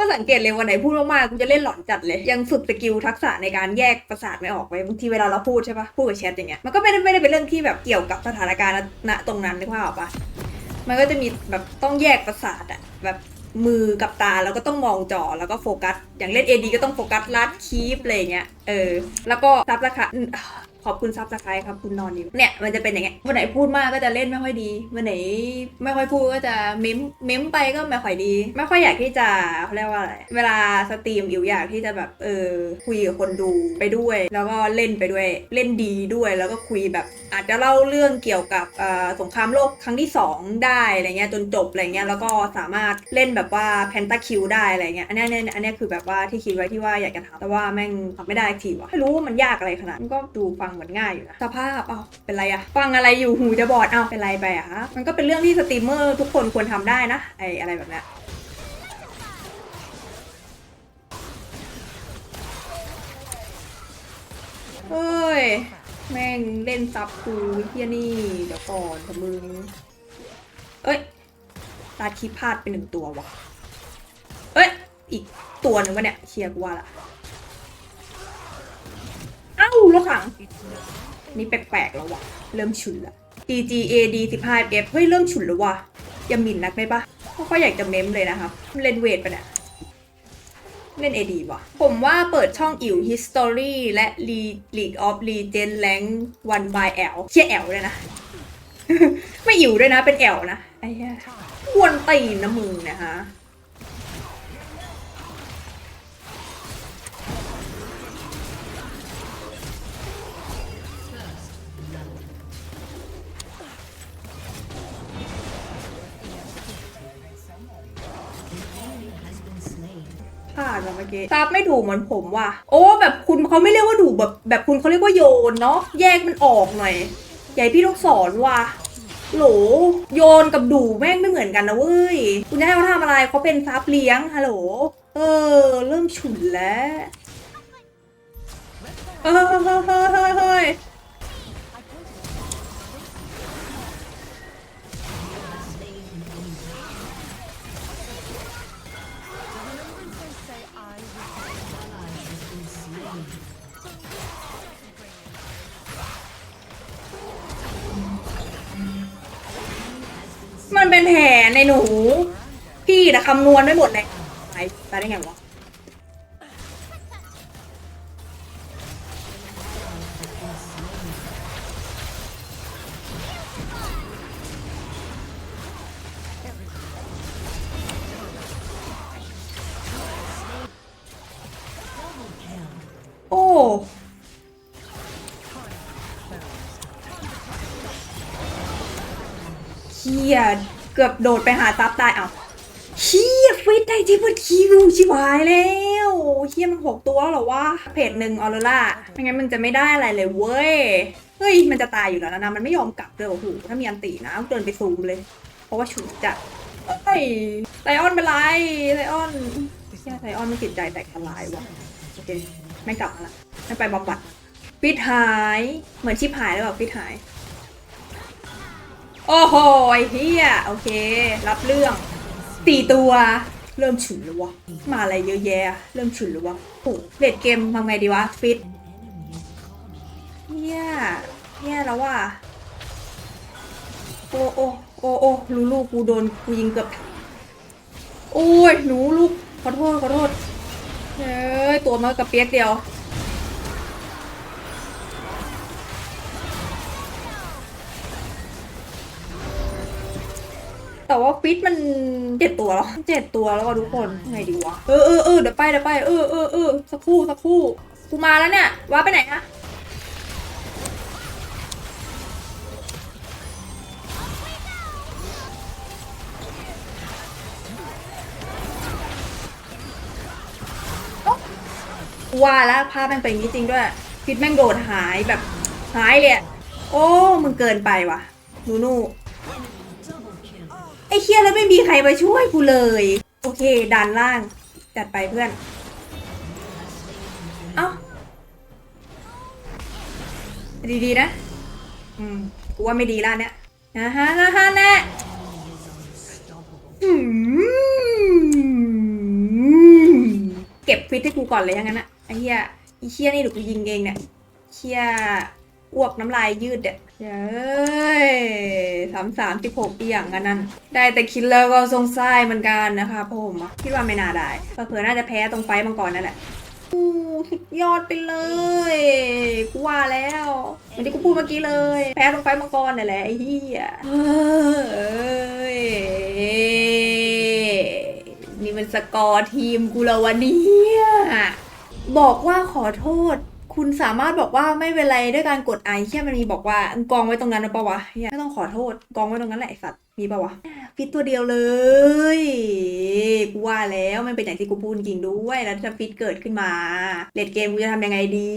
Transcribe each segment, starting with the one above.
ก็สังเกตเลยวันไหนพูดมากๆกูจะเล่นหลอนจัดเลย ยังฝึกสกิลทักษะในการแยกประสาทไม่ออกไว้บางทีเวลาเราพูดใช่ปะพูดกับแชทอย่างเงี้ยมันก็ไม่ได้ไม่ได้เป็นเรื่องที่แบบเกี่ยวกับสถานการณ์ณตรงนั้นนึกภาพออกปะมันก็จะมีแบบต้องแยกประสาทอะแบบมือกับตาแล้วก็ต้องมองจอแล้วก็โฟกัส อย่างเล่น AD ก็ต้องโฟกัสลัดคีปอะไรเงี้ยเออแล้วก็ซับราคา ขอบคุณซับสไครต์ครับคุณนอนนิวเนี่ยมันจะเป็นอย่างเงี้ยวันไหนพูดมากก็จะเล่นไม่ค่อยดีวันไหนไม่ค่อยพูดก็จะเม้มเม้มไปก็ไม่ค่อยดี ไม่ค่อยอยากที่จะเขาเรียกว่าอะไรเวลาสตรีมอิวอยากที่จะแบบเออคุยกับคนดูไปด้วย แล้วก็เล่นไปด้วย เล่นดีด้วยแล้วก็คุยแบบ อาจจะเล่าเรื่องเกี่ยวกับสงครามโลกครั้งที่ 2 ได้อะไรเงี้ยจนจบอะไรเงี้ยแล้วก็สามารถเล่นแบบว่าแพนตาคิวได้อะไรเงี้ยอันนี้อันเนี้ยอันนี้คือแบบว่าที่คิดไว้ที่ว่าอยากจะทำแต่ว่าแม่งทำไม่ได้ทีวะไม่รู้ว่ามันยากอะไรขนาดมันก็ดูฟังเหมือนง่ายอยู่นะสภาพเอ้าเป็นไรอะฟังอะไรอยู่หูจะบอดเอ้าเป็นไรไปอะฮะมันก็เป็นเรื่องที่สตรีมเมอร์ทุกคนควรทำได้นะไออะไรแบบเนี้ยเฮ้ย แม่งเล่นซับกูเฮียนี่ เดี๋ยวก่อนกับมึง เอ้ย ตาคีพลาดไปหนึ่งตัววะเอ้ย อีกตัวหนึ่งวะเนี่ยเชียร์กูว่าละเอ้าแล้วขัง นี่แปลกๆแล้ววะเริ่มฉุนละ DGAD 15 F เฮ้ย เริ่มฉุนแล้ววะอย่าหมิ่นนักได้ปะไม่ค่อยอยากจะเม้มเลยนะครับ เล่นเวทปะเนี่ย เล่นเอดีว่ะ ผมว่าเปิดช่องอิ๋ว History และ league of legend Rank 1 by L เชี่ย L เลยนะ ไม่อิ๋วด้วยนะเป็นแอลนะไอ้เหี้ยกวนตีนนะมึงนะฮะ ลาดว่ะเมื่อกี้ซับไม่ถูกเหมือนผมว่ะ โอ้แบบคุณเขาไม่เรียกว่าถูแบบแบบคุณเขาเรียกว่าโยนเนาะ แยกมันออกหน่อย ใหญ่พี่ต้องสอนว่ะโหลโยนกับดูแม่งไม่เหมือนกันนะเว้ย คุณจะให้เขาทำอะไรเขาเป็นซับเลี้ยงฮัลโหล เออ เริ่มฉุนแล้ว เฮ้ย เฮ้ยเฮ้ยเฮ้ยเฮ้ยมันเป็นแผนในหนู พี่นะคำนวณไม่หมดเลยไปไปได้ไงวะโอ้เฮีย เกือบโดดไปหาซับตายเอาเฮียฟิตได้ที่เปิดคิวชิบหายแล้วเฮียมันหกตัวแล้วหรอวะเพจหนึ่งออโรล่าไม่งั้นมึงจะไม่ได้อะไรเลยเว้ยเฮ้ยมันจะตายอยู่แล้วนะมันไม่ยอมกลับเลยโอ้โหถ้ามีอันตีนะเดินไปซูมเลย เพราะว่าฉุนจัดเฮ้ยไลออนเป็นไรไลออนเฮียไลออนไม่ติดใจแตกทลายวะโอเคไม่กลับละไม่ไปบำบัดฟิตหายเหมือนชิบหายแล้วแบบฟิตหาย โอ้โหไอ้เฮียโอเค รับเรื่องสี่ตัว เริ่มฉุนแล้ววะ มาอะไรเยอะแยะ เริ่มฉุนแล้ววะโอ้เลดเกมทำไงดีวะ ฟิตเฮียเฮียแล้วว่ะโอ้โอ้โอ้โอ้รู้ลูกกูโดนกูยิงเกือบ โอ้ย หนูลูก ขอโทษ ขอโทษเฮ้ย ตัวมากระเปียกเดียว แต่ว่าฟิตมันเจ็ดตัวแล้วเจ็ดตัวแล้วก็ทุกคนไงดีวะเออเออเออเดี๋ยวไปเดี๋ยวไปเออเออเออสักครู่สักครู่กูมาแล้วเนี่ยว้าไปไหนนะโอ๊ะกูว่าแล้วภาพแม่งเป็นอย่างนี้จริงด้วยฟิตแม่งโดดหายแบบหายเลยโอ้มึงเกินไปว่ะนูนู ฮียแล้วไม่มีใครมาช่วยกูเลย โอเคดันล่าง จัดไปเพื่อน เอ้าดีๆนะ อืม กูว่าไม่ดีล้วเนี่ยนะฮะฮะฮะแน่เก็บฟิตให้กูก่อนเลยยังงั้นนะไอ้เหี้ยไอ้เชี่ยนี่เดี๋ยวกูยิงเองเนี่ยเชี่ย อ้วกน้ำลายยืดเด็ดเย้ยสามสามสิบหกอีอย่างกันนั้นได้แต่คิดแล้วก็สงสัยเหมือนกันนะคะผมอะคิดว่าไม่น่าได้เผื่อน่าจะแพ้ตรงไฟมังกรนั่นแหละอู้สุดยอดไปเลย กูว่าแล้วเหมือนที่กูพูดเมื่อกี้เลย แพ้ตรงไฟมังกรนั่นแหละไอ้เหี้ยเฮ้ยนี่มันสกอร์ทีมกูแล้ววะเนี่ยบอกว่าขอโทษ คุณสามารถบอกว่าไม่เป็นไรด้วยการกดไอแค่มันมีบอกว่ากองไว้ตรงนั้นนะปะวะเหี้ยไม่ต้องขอโทษกองไว้ตรงนั้นแหละไอสัตว์ มีปะวะฟิตตัวเดียวเลยกูว่าแล้วมันเป็นอย่างที่กูพูดจริงด้วยแล้วถ้าฟิตเกิดขึ้นมาเลดเกมกูจะทำยังไงดี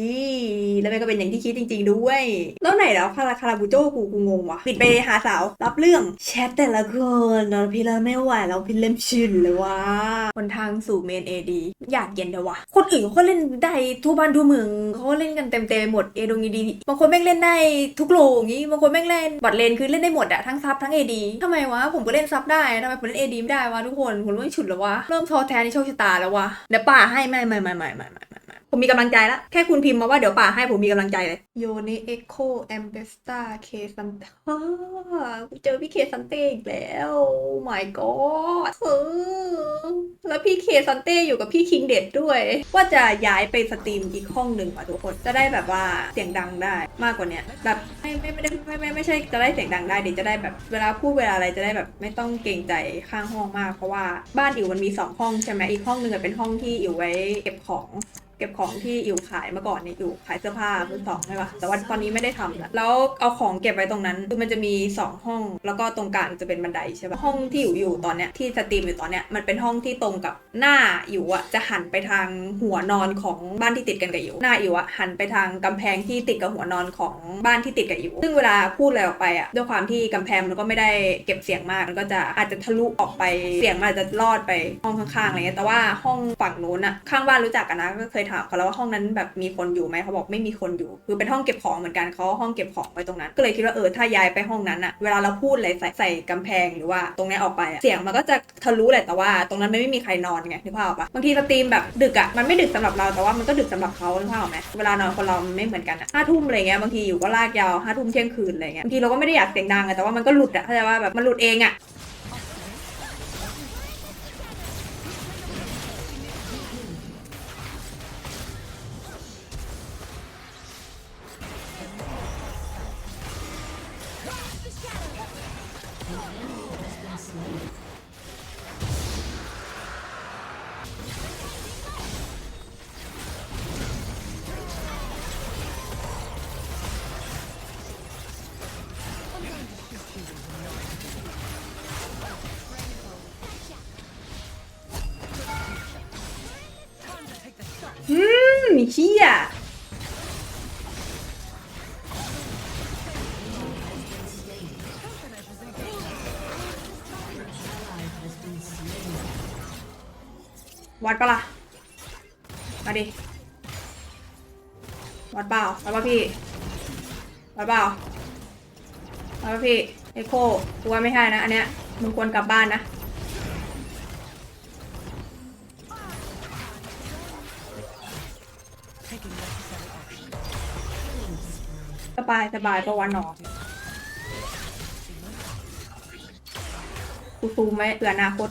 แล้วมันก็เป็นอย่างที่คิดจริง ๆ ด้วย แล้วไหนแล้วคาราคาราบูโจกูกูงงว่ะปิดไปหาสาวรับเรื่องแชทแต่ละคนนอนพี่ละไม่ไหวแล้วพี่เล่มชินเลยว่ะคนทางสู่เมนเอดีอยากเย็นเดยววะคนอื่นเขาก็เล่นได้ทั่วบ้านทั่วเมืองเขาก็เล่นกันเต็มเต็มหมดเอดงเอดีบางคนแม่งเล่นได้ทุกโลอย่างงี้บางคนแม่งเล่นบอดเลนคือเล่นได้หมดอะทั้งซับทั้งเอดีทำไมำไมวะ ผมก็เล่นซับได้ทำไมผมเล่นเอดีไม่ได้วะทุกคนผมรู้ว่ฉุดแล้ววะ เริ่มท้อแทนในโชคชะตาแล้ววะเดี๋ยวป่าให้ไม่ไม่ไม่ไม่ไม่ ผมมีกำลังใจแล้ว แค่คุณพิมพ์มาว่าเดี๋ยวป่าให้ผมมีกำลังใจเลยโยเนเอ็กโคแอมเบสตาเคซันต้เจอพี่เคซันเต้อีกแล้ว my god เออแล้วพี่เคซันเต้อยู่กับพี่คิงเด็ดด้วย ว่าจะย้ายไปสตรีมอีกห้องหนึ่งว่ะทุกคน จะได้แบบว่าเสียงดังได้มากกว่าเนี้ยแบบไม่ไม่ไม่ได้ไม่ไม่ไม่ใช่จะได้เสียงดังได้เดี๋ยวจะได้แบบเวลาพูดเวลาอะไรจะได้แบบไม่ต้องเกรงใจข้างห้องมาก เพราะว่าบ้านอิ๋วมันมีสองห้องใช่ไหมอีกห้องหนึ่งเป็นห้องที่อิ๋วไว้เก็บของ เก็บของที่อิ๋วขายเมื่อก่อนเนี่ยอิ๋วขายเสื้อผ้ามือสองใช่ปะแต่ว่าตอนนี้ไม่ได้ทำละแล้วเอาของเก็บไว้ตรงนั้นคือมันจะมีสองห้อง แล้วก็ตรงกลางจะเป็นบันไดใช่ปะห้องที่อิ๋วอยู่ตอนเนี้ยที่สตรีมอยู่ตอนเนี้ยมันเป็นห้องที่ตรงกับหน้าอิ๋วอะจะหันไปทางหัวนอนของบ้านที่ติดกันกับอิ๋วหน้าอิ๋วอะหันไปทางกำแพงที่ติดกับหัวนอนของบ้านที่ติดกับอิ๋วซึ่งเวลาพูดอะไรออกไปอะด้วยความที่กำแพงมันก็ไม่ได้เก็บเสียงมากมันก็จะอาจจะทะลุออกไปเสียงมันอาจจะลอดไปห้องข้างๆอะไรเงี้ยแต่ว่าห้องฝั่งนู้นอะข้างบ้านรู้จักกันนะก็เคยถามเขาแล้วว่าห้องนั้นแบบมีคนอยู่ไหมเขาบอกไม่มีคนอยู่ คือเป็นห้องเก็บของเหมือนกันเขาห้องเก็บของไว้ตรงนั้น ก็เลยคิดว่าเออถ้าย้ายไปห้องนั้นอะเวลาเราพูดอะไรใส่ใส่กำแพงหรือว่าตรงนี้ออกไปเสียงมันก็จะทะลุแหละแต่ว่า ตรงนั้นไม่มีใครนอนไงนึกภาพออกปะบางทีสตรีมแบบดึกอะมันไม่ดึกสำหรับเราแต่ว่ามันก็ดึกสำหรับเขานึกภาพออกไหมเวลานอนคนเราไม่เหมือนกันอะห้าทุ่มอะไรเงี้ยบางทีอยู่ก็ลากยาวห้าทุ่มเที่ยงคืนอะไรเงี้ยบางทีเราก็ไม่ได้อยากเสียงดังอะแต่ว่ามันก็หลุดอะเข้าใจว่าแบบมันหลุดเองอะ วัดปะล่ะ มาดิ วัดเปล่าวัดป่ะพี่ วัดเปล่าวัดป่ะพี่ไอโคกูว่าไม่ใช่นะ อันเนี้ย มึงควรกลับบ้านนะ สบายสบายประวันหนอกูซูมไว้เผื่ออนาคต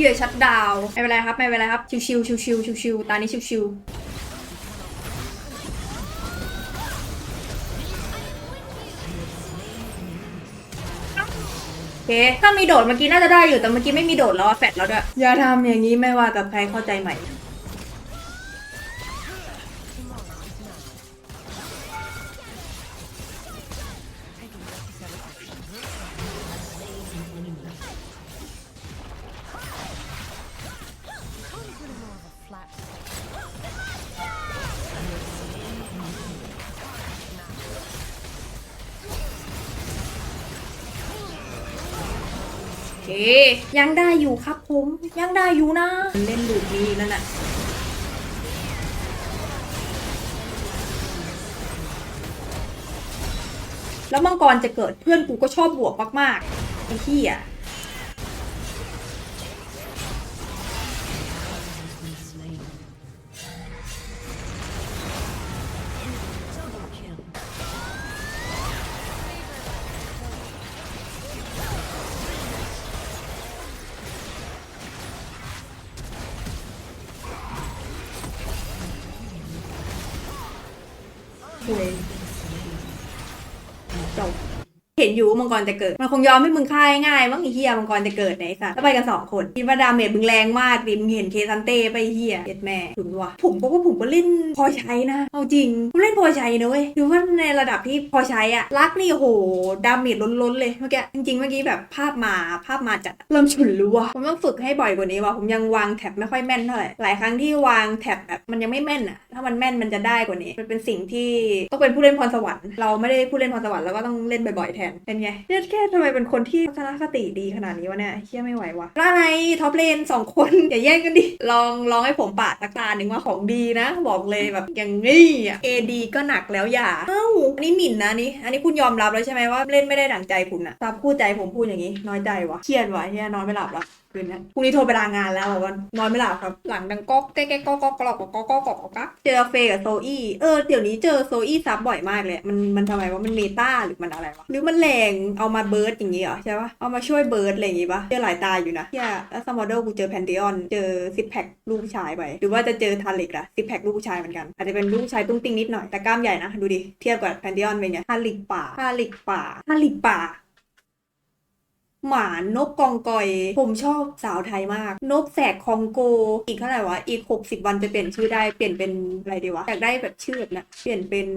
เหยื่อชัดดาวไม่เป็นไรครับไม่เป็นไรครับชิวชิวชิวชิวชิวชิวๆตานี้ชิวชิวโอเคถ้ามีโดดเมื่อกี้น่าจะได้อยู่แต่เมื่อกี้ไม่มีโดดแล้วแฟดแล้วด้วยอย่าทำอย่างนี้ไม่ว่ากับใครเข้าใจไหม ยังได้อยู่ครับผมยังได้อยู่นะ เล่นลูกนี้นั่นน่ะแล้วมังกรจะเกิดเพื่อนกูก็ชอบบวกมากๆไอ้ที่อะ เห็นอยู่ว่ามังกรจะเกิด มันคงยอมให้มึงฆ่าง่ายมั้งไอ้เฮียมังกรจะเกิดไหนสัตว์แล้วไปกันสองคนคิดว่าดาเมจมึงแรงมากดิมึงเห็นเคซันเต้ไปเฮียเย็ดแม่ถึงว่ะผมก็ว่าผมก็เล่นพอใช้นะ เอาจริงผมเล่นพอใช้นะเว้ยคือว่าในระดับที่พอใช้อะรักนี่โอ้โหดาเมจล้นๆเลยเมื่อกี้จริงๆเมื่อกี้แบบภาพมาภาพมาจัดเริ่มฉุนรู้ว่ะผมต้องฝึกให้บ่อยกว่านี้ว่ะผมยังวางแท็บไม่ค่อยแม่นเท่าไหร่หลายครั้งที่วางแท็บแบบมันยังไม่แม่นอะถ้ามันแม่นมันจะได้กว่านี้ มันเป็นสิ่งที่ต้องเป็นผู้เล่นพรสวรรค์เราไม่ได้ผู้เล่นพรสวรรค์เราก็ต้องเล่นบ่อยๆแทนเป็นไงเนี่ยแค่ทำไมเป็นคนที่ทัศนคติดีขนาดนี้วะเนี่ยเฮียไม่ไหววะแล้วอะไรท็อปเลนสองคน อย่าแย่งกันดิ ลองลองให้ผมปาดตะกร้าหนึ่งว่าของดีนะ บอกเลยแบบอย่างนี้อะเอดีก็หนักแล้วอย่าเอ้าอันนี้หมิ่นนะนี่อันนี้คุณยอมรับแล้วใช่ไหมว่าเล่นไม่ได้ดั่งใจคุณอะตามคู่ใจผมพูดอย่างนี้น้อยใจวะเครียดวะเฮียนอนไม่หลับละ คืนนี้พรุ่งนี้โทรไปลางานแล้วบอกว่านอนไม่หลับครับ หลังดังก๊อกแก๊กแก๊กก๊อกก๊อกกรอกก๊อกก๊อกก๊อกก๊อกก๊อกเจอเฟย์กับโซอี้เออเดี๋ยวนี้เจอโซอี้ซับบ่อยมากเลย มันมันทำไมวะมันเมตาหรือมันอะไรวะหรือมันแรงเอามาเบิร์ดอย่างงี้เหรอใช่ปะเอามาช่วยเบิร์ดอะไรอย่างงี้ปะเจอหลายตาอยู่นะเฮียแล้วซัมอเดลกูเจอแพนเทออนเจอซิปแพคลูกผู้ชายไปหรือว่าจะเจอทาริกอะซิปแพคลูกผู้ชายเหมือนกันอาจจะเป็นลูกชายตุ้งติ้งนิดหน่อยแต่กล้ามใหญ่นะดูดิเทียบกับแพนเทออนเป็นไงทาริกป่าทาริกป่าทาริกป่า หมานกกองกอย ผมชอบสาวไทยมาก นกแสกคองโก อีกเท่าไหร่วะ อีก 60 วันจะเปลี่ยนชื่อได้ เปลี่ยนเป็นอะไรดีวะ อยากได้แบบชื่อแบบนี้ยเปลี่ยนเป็น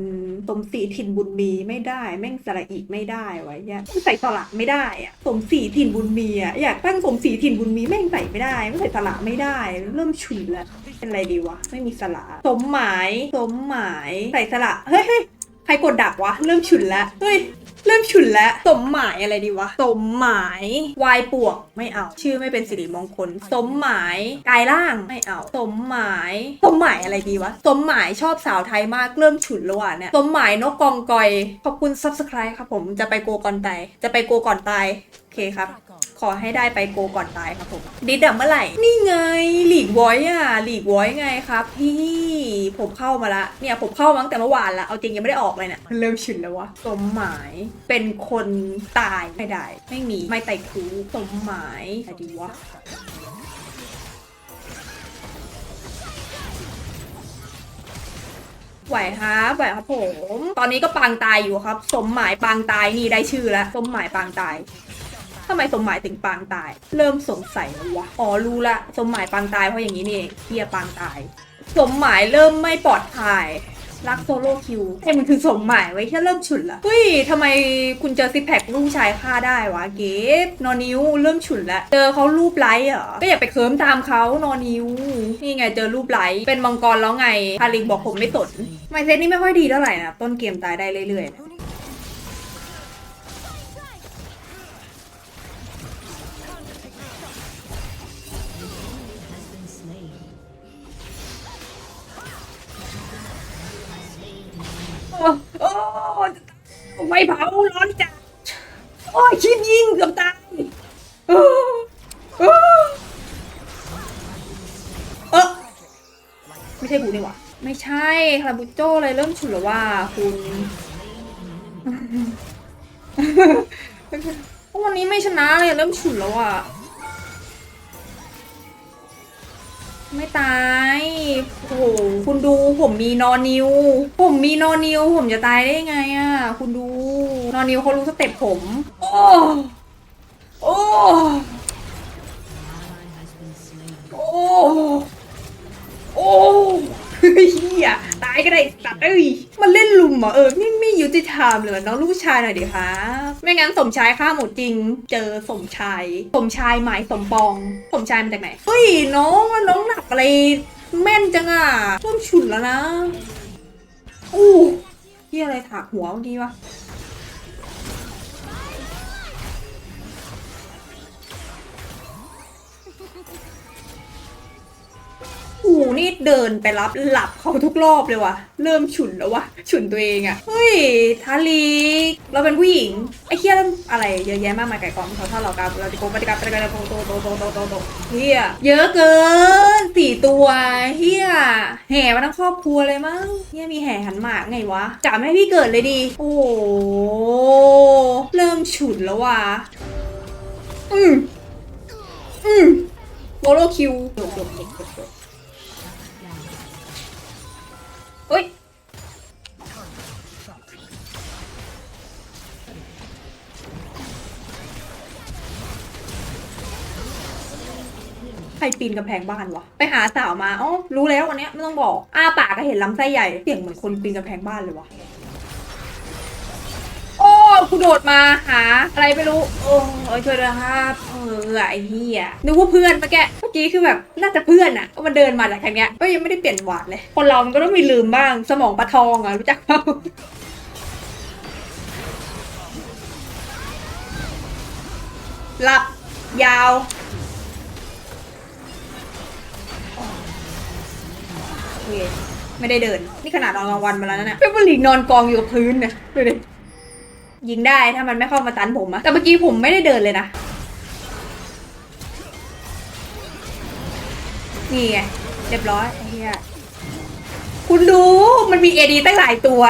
สมศรีถิ่นบุญมีไม่ได้ แม่งสระอีกไม่ได้ไว้เนี่ยใส่สระไม่ได้อะสมศรีถิ่นบุญมีอะอยากตั้งสมศรีถิ่นบุญมีแม่งใส่ไม่ได้ ไม่ใส่สระไม่ได้ เริ่มฉุนแล้ว เป็นอะไรดีวะ ไม่มีสระสมหมาย สมหมาย ใส่สระ เฮ้ยเฮ้ยใครกดดักวะ เริ่มฉุนแล้ว เฮ้ย เริ่มฉุนแล้วสมหมายอะไรดีวะ สมหมายวายปวกไม่เอา ชื่อไม่เป็นสิริมงคล สมหมายกายร่างไม่เอา สมหมาย สมหมายอะไรดีวะ สมหมายชอบสาวไทยมากเริ่มฉุนแล้วอะเนี่ย สมหมายนกกองกอย ขอบคุณซับสไคร b e ครับผมจะไปโกก่อนตายจะไปโกก่อนตายโอเคครับ ขอให้ได้ไปโกก่อนตายครับผมดิดดับเมื่อไหร่ นี่ไงหลีกวอยอะหลีกวอยไงครับพี่ผมเข้ามาละเนี่ยผมเข้ามาตั้งแต่เมื่อวานละเอาจริงยังไม่ได้ออกเลยเนี่ยเริ่มฉุนแล้ววะสมหมายเป็นคนตายไม่ได้ ไม่มีไม่ไต่คูสมหมายอะไรดีวะไหวครับไหวครับผม ตอนนี้ก็ปางตายอยู่ครับ สมหมายปางตายนี่ได้ชื่อแล้ว สมหมายปางตาย ทำไมสมหมายถึงปางตาย เริ่มสงสัยแล้ววะ อ๋อรู้ละ สมหมายปางตายเพราะอย่างนี้นี่เฮียปางตาย สมหมายเริ่มไม่ปลอดภัยรักโซโล่คิวให้มันคือสมหมายไว้แค่เริ่มฉุนละเฮ้ยทำไมคุณเจอซิแพคลูกชายฆ่าได้วะเกฟนอนิวเริ่มฉุนละเจอเขารูปไลท์เหรอ ก็อย่าไปเคิร์มตามเขานอนิวนี่ไงเจอรูปไลท์เป็นมังกรแล้วไงฮาริงบอกผมไม่สน ไมเซตนี่ไม่ค่อยดีเท่าไหร่นะ ต้นเกมตายได้เรื่อยๆ โอ้ไม่เผาร้อนจัดโอ้ยคิดยิงเกือบตายเออเออเออไม่ใช่กูนี่หว่าไม่ใช่คาราบุโจ้เลยเริ่มฉุนแล้วว่าคุณวันนี้ไม่ชนะเลยเริ่มฉุนแล้วอะ ไม่ตาย โอ้โห คุณดูผมมีนอนนิว ผมมีนอนนิว ผมจะตายได้ยังไงอะคุณดู นอนนิวเขารู้สเต็ปผม โอ้ โอ้ โอ้ โอ้ เฮียตายก็ได้ตัดเอ้ยมันเล่นลุมเหรอเออนี่ไม่ยุติธรรมเลยน้องลูกชายหน่อยดิคะไม่งั้นสมชายฆ่าหมดจริง เจอสมชาย สมชายหมายสมปอง สมชายมาจากไหนเฮ้ยน้องน้องหนักอะไรแม่นจังอะเริ่มฉุนแล้วนะอู้เฮียอะไรถากหัวเมื่อกี้วะ หนี่เดินไปรับหลับเขาทุกรอบเลยว่ะ เริ่มฉุนแล้ววะฉุนตัวเองอะ่ะ เฮ้ยทาลีเราเป็นผู้หญิง ไอ้เคียเริ่มอะไรเยอะแยะมากมายไก่กองเขาถ้าเรากาเราจะโกงปฏิกรรมปฏิกรรมโตโตโตโตโตโตโตเฮียเยอะเกินสี่ตัวเฮียแห่มาทั้งครอบครัวเลยมั้งเฮียมีแห่หันหมากไงวะจ่าไม่ให้พี่เกิดเลยดี โอ้โหเริ่มฉุนแล้วว่ะอืมอืมโซโลคิวจบจบจบจบ อุ้ยใครปีนกำแพงบ้านวะ ไปหาสาวมาอ๋อรู้แล้ววันนี้ไม่ต้องบอกอาปากก็เห็นลำไส้ใหญ่เสียงเหมือนคนปีนกำแพงบ้านเลยวะโอ้กูโดดมาหาอะไรไม่รู้ โอ้ยช่วยด้วยครับ ออไอ้เหี้ยนึกว่าเพื่อนเมื่อกี้เมื่อกี้คือแบบน่าจะเพื่อนอะก็มันเดินมาจากทางเนี้ยก็ยังไม่ได้เปลี่ยนหวาดเลย คนเรามันก็ต้องมีลืมบ้างสมองปลาทองอะรู้จักเปล่าหลับ ยาวโอเคไม่ได้เดิน นี่ขนาดนอนกลางวันมาแล้วนะเนี่ยเปเปอร์ลีกนอนกองอยู่กับพื้นเนี่ยดูดิยิงได้ถ้ามันไม่เข้ามาตันผมอะแต่เมื่อกี้ผมไม่ได้เดินเลยนะ นี่ไงเรียบร้อยไอ้เหี้ยคุณดูมันมีเอดีตั้งหลายตัว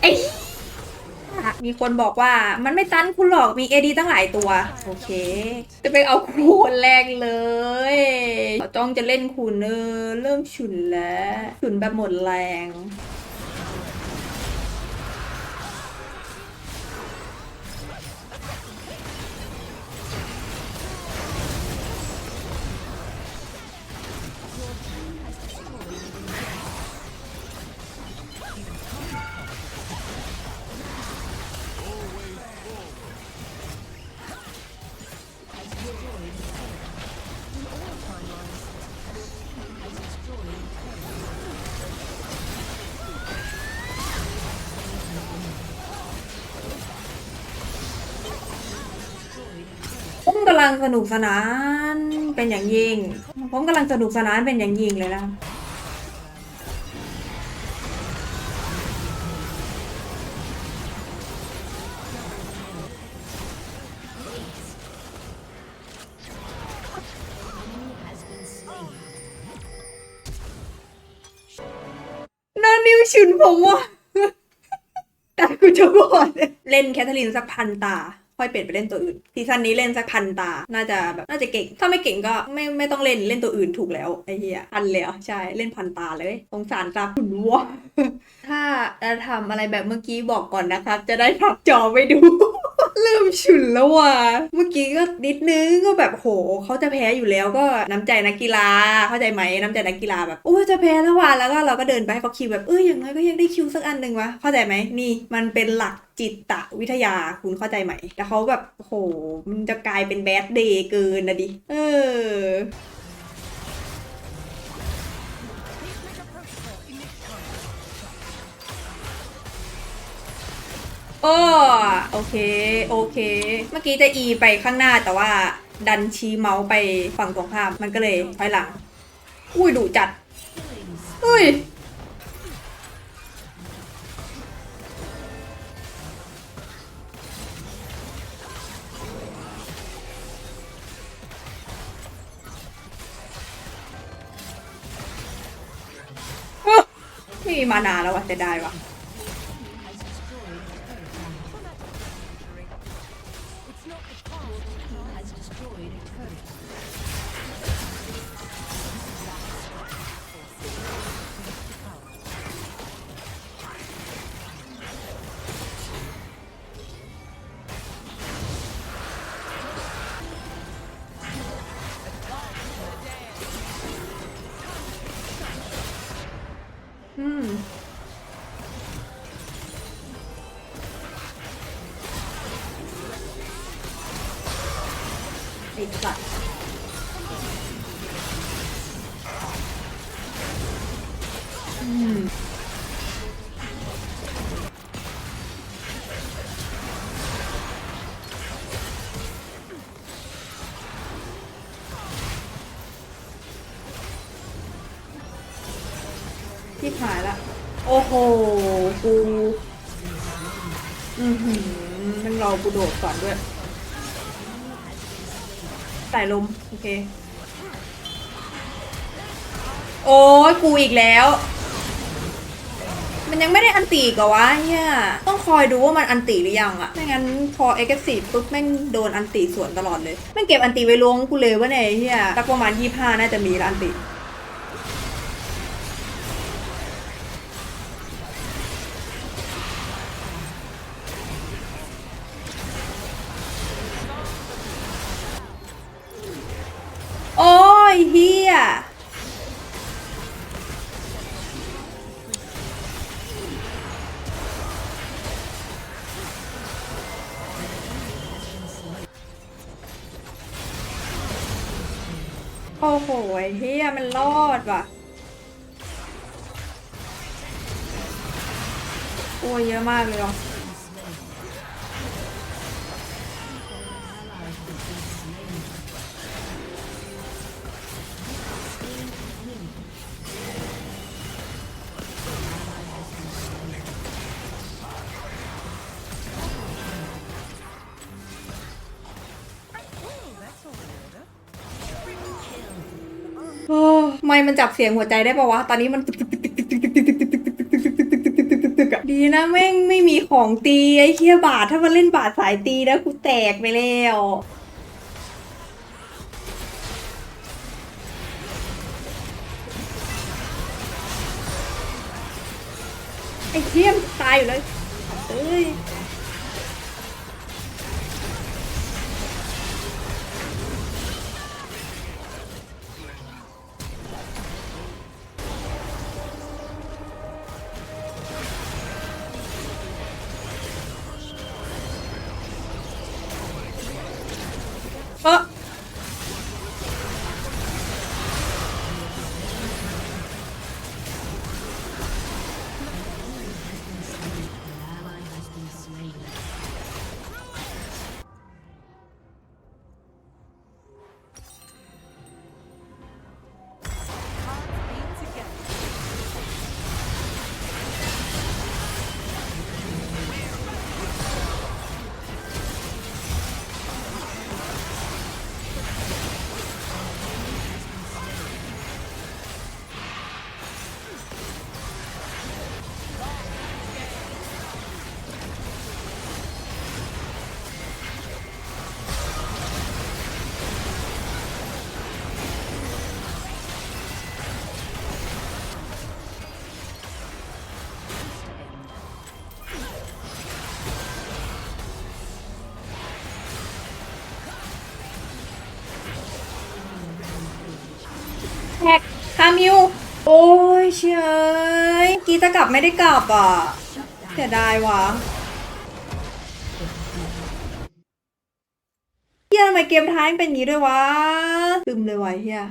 ไอ้มีคนบอกว่ามันไม่ตันคุณหรอกมีเอดีตั้งหลายตัว โอเค จะไปเอาคูคนแรกเลยจ้องจะเล่นคุณเนอเริ่มฉุนแล้ว ฉุนแบบหมดแรง ลังสนุกสนานเป็นอย่างยิ่ง ผมกำลังสนุกสนานเป็นอย่างยิ่งเลยนะน่านิ้วฉุนผมว่ะแต่กูจะบอกเล่นแคทเธอรีนสักพันตา ค่อยเปลี่ยนไปเล่นตัวอื่นซีซั่นนี้เล่นสักพันตา น่าจะแบบน่าจะเก่ง ถ้าไม่เก่งก็ไม่ไม่ต้องเล่นเล่นตัวอื่นถูกแล้วไอ้เหี้ยพันแล้วใช่เล่นพันตาเลยสงสารตาคุณวัวถ้าจะทำอะไรแบบเมื่อกี้บอกก่อนนะครับ จะได้พับจอไปดู เริ่มฉุนแล้วว่ะ เมื่อกี้ก็นิดนึงก็แบบโหเขาจะแพ้อยู่แล้วก็น้ำใจนักกีฬา เข้าใจไหมน้ำใจนักกีฬาแบบโอ้จะแพ้แล้วว่ะแล้วก็เราก็เดินไปให้เขาคิวแบบเอออย่างน้อยก็ยังได้คิวสักอันหนึ่งวะเข้าใจไหมนี่มันเป็นหลักจิตวิทยาคุณเข้าใจไหมแล้วเขาแบบโหมันจะกลายเป็นแบดเดย์เกินนะดิ เออ โอ้โอเค โอเค เมื่อกี้จะอีไปข้างหน้าแต่ว่า ดันชี้เมาส์ไปฝั่งตรงข้ามมันก็เลยถอยหลัง อุ้ยดุจัดอุ้ยไม่มีมานานแล้วว่ะแต่ได้ว่ะ ที่หายละ โอ้โห กู อือหือมันรอกูโดดก่อนด้วยใส่ลม โอเค โอ้ยกูอีกแล้ว มันยังไม่ได้อันตีกับวะเนี่ยต้องคอยดูว่ามันอันตีหรือยังอะไม่งั้นพอเอ็กซ์ซีปุ๊บแม่งโดนอันตีสวนตลอดเลยแม่งเก็บอันตีไว้ลวงกูเลยวะเนี่ยเฮียสักประมาณยี่ห้าน่าจะมีละอันตี อ้โหไอ้เฮียมันรอดว่ะโอ้ยเยอะมากเลยอะ ไมมันจับเสียงหัวใจได้ปะวะ ตอนนี้มันดีนะแม่งไม่มีของตีไอ้เคียบาทถ้ามันเล่นบาทสายตีนะกูแตกไปแล้ว เชยกีจะกลับไม่ได้กลับอะเสียดายวะเฮียทำไมเกมท้ายเป็นอย่างนี้ด้วยวะลืมเลยวะเฮีย